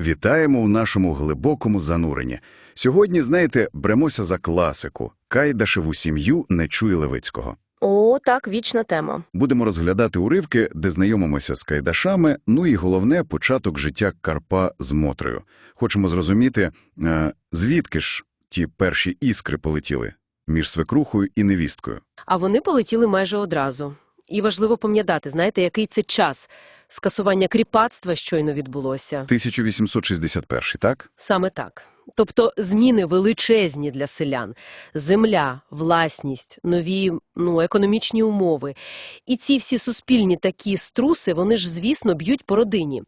Вітаємо у нашому глибокому зануренні. Сьогодні, знаєте, бремося за класику Кайдашеву сім'ю Нечуї Левицького. О, так, вічна тема. Будемо розглядати уривки, де знайомимося з Кайдашами, ну і головне – початок життя Карпа з Мотрею. Хочемо зрозуміти, е, звідки ж ті перші іскри полетіли між свекрухою і невісткою. А вони полетіли майже одразу. І важливо пам'ятати, знаєте, який це час. Скасування кріпацтва щойно відбулося. 1861, так? Саме так. Тобто зміни величезні для селян. Земля, власність, нові ну, економічні умови. І ці всі суспільні такі струси, вони ж, звісно, б'ють по родині.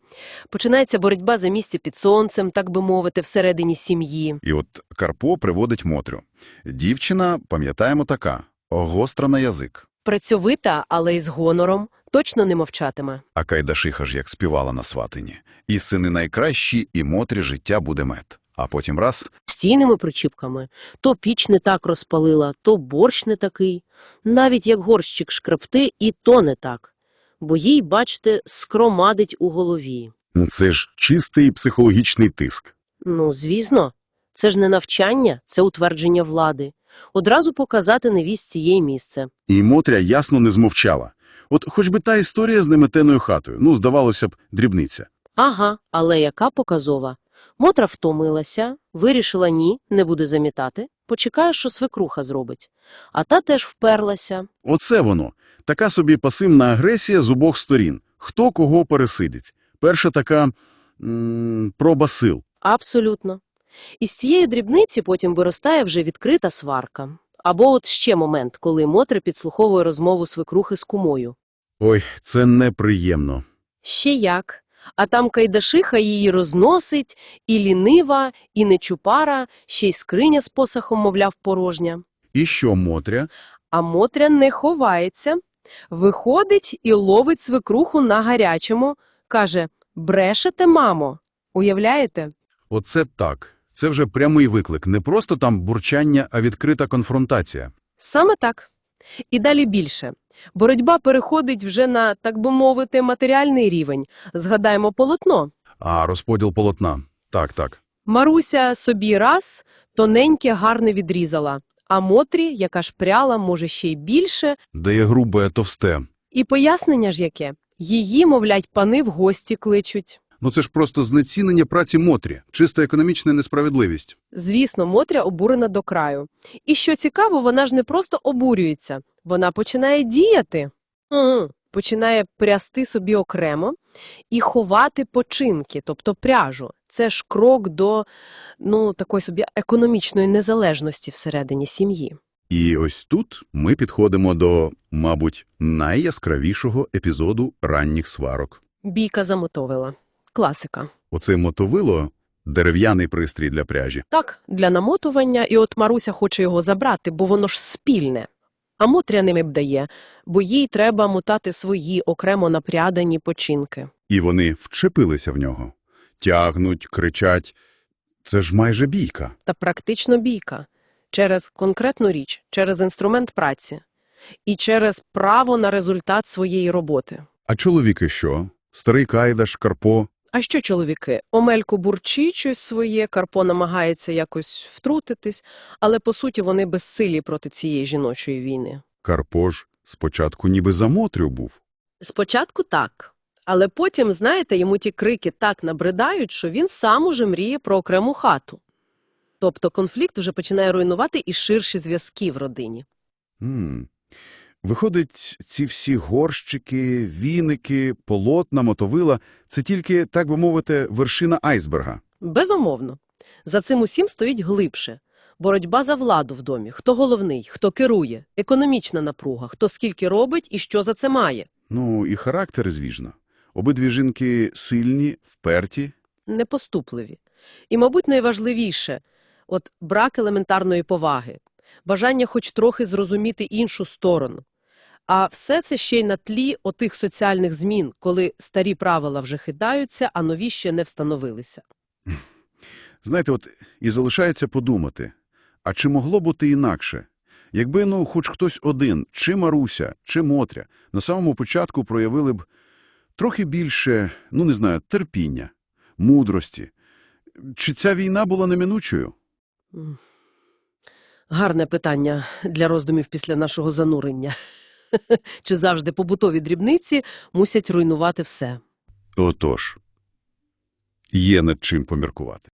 Починається боротьба за місце під сонцем, так би мовити, всередині сім'ї. І от Карпо приводить Мотрю. Дівчина, пам'ятаємо, така, гостра на язик. Працьовита, але й з гонором, точно не мовчатиме. А Кайдашиха ж як співала на сватині. І сини найкращі, і Мотрі життя буде мед. А потім раз Стійними причіпками. То піч не так розпалила, то борщ не такий. Навіть як горщик шкрапти, і то не так. Бо їй, бачите, скромадить у голові. це ж чистий психологічний тиск. Ну, звісно, це ж не навчання, це утвердження влади. Одразу показати невістці їй місце. І Мотря ясно не змовчала. От хоч би та історія з неметеною хатою, ну, здавалося б, дрібниця. Ага, але яка показова. Мотра втомилася, вирішила ні, не буде замітати, почекає, що свекруха зробить. А та теж вперлася. Оце воно. Така собі пасивна агресія з обох сторін. Хто кого пересидить. Перша така м проба сил. Абсолютно. Із цієї дрібниці потім виростає вже відкрита сварка. Або от ще момент, коли Мотра підслуховує розмову свекрухи з кумою. Ой, це неприємно. Ще як. А там Кайдашиха її розносить, і лінива, і нечупара, ще й скриня з посахом, мовляв, порожня. І що Мотря? А Мотря не ховається. Виходить і ловить свекруху на гарячому. Каже, брешете, мамо. Уявляєте? Оце так. Це вже прямий виклик. Не просто там бурчання, а відкрита конфронтація. Саме так. І далі більше. Боротьба переходить вже на, так би мовити, матеріальний рівень. Згадаємо полотно. А розподіл полотна. Так, так. Маруся собі раз тоненьке гарне відрізала, а Мотрі, яка ж пряла, може ще й більше. Дає грубе, товсте. І пояснення ж яке? Її, мовлять, пани в гості кличуть. Ну це ж просто знецінення праці Мотрі, чиста економічна несправедливість. Звісно, Мотря обурена до краю. І що цікаво, вона ж не просто обурюється, вона починає діяти. М, Починає прясти собі окремо і ховати починки, тобто пряжу. Це ж крок до ну, такої собі економічної незалежності всередині сім'ї. І ось тут ми підходимо до, мабуть, найяскравішого епізоду ранніх сварок. Бійка замотовила. Класика. Оце мотовило – дерев'яний пристрій для пряжі. Так, для намотування, і от Маруся хоче його забрати, бо воно ж спільне. А Мотря ними б дає, бо їй треба мотати свої окремо напрядані починки. І вони вчепилися в нього. Тягнуть, кричать. Це ж майже бійка. Та практично бійка. Через конкретну річ, через інструмент праці. І через право на результат своєї роботи. А чоловіки що? Старий Кайдаш, Карпо. А що чоловіки? Омелько бурчить щось своє, Карпо намагається якось втрутитись, але по суті вони безсилі проти цієї жіночої війни. Карпо ж спочатку ніби за Мотрю був. Спочатку так. Але потім, знаєте, йому ті крики так набридають, що він сам уже мріє про окрему хату. Тобто конфлікт вже починає руйнувати і ширші зв'язки в родині. М. Виходить, ці всі горщики, віники, полотна, мотовила – це тільки, так би мовити, вершина айсберга. Безумовно. За цим усім стоїть глибше. Боротьба за владу в домі. Хто головний, хто керує, економічна напруга, хто скільки робить і що за це має. Ну, і характер, звісно. Обидві жінки сильні, вперті. Непоступливі. І, мабуть, найважливіше – от брак елементарної поваги, бажання хоч трохи зрозуміти іншу сторону. А все це ще й на тлі отих соціальних змін, коли старі правила вже хитаються, а нові ще не встановилися. Знаєте, от і залишається подумати, а чи могло бути інакше? Якби, ну, хоч хтось один, чи Маруся, чи Мотря, на самому початку проявили б трохи більше, ну, не знаю, терпіння, мудрості, чи ця війна була неминучою? Гарне питання для роздумів після нашого занурення. Чи завжди побутові дрібниці мусять руйнувати все? Отож, є над чим поміркувати.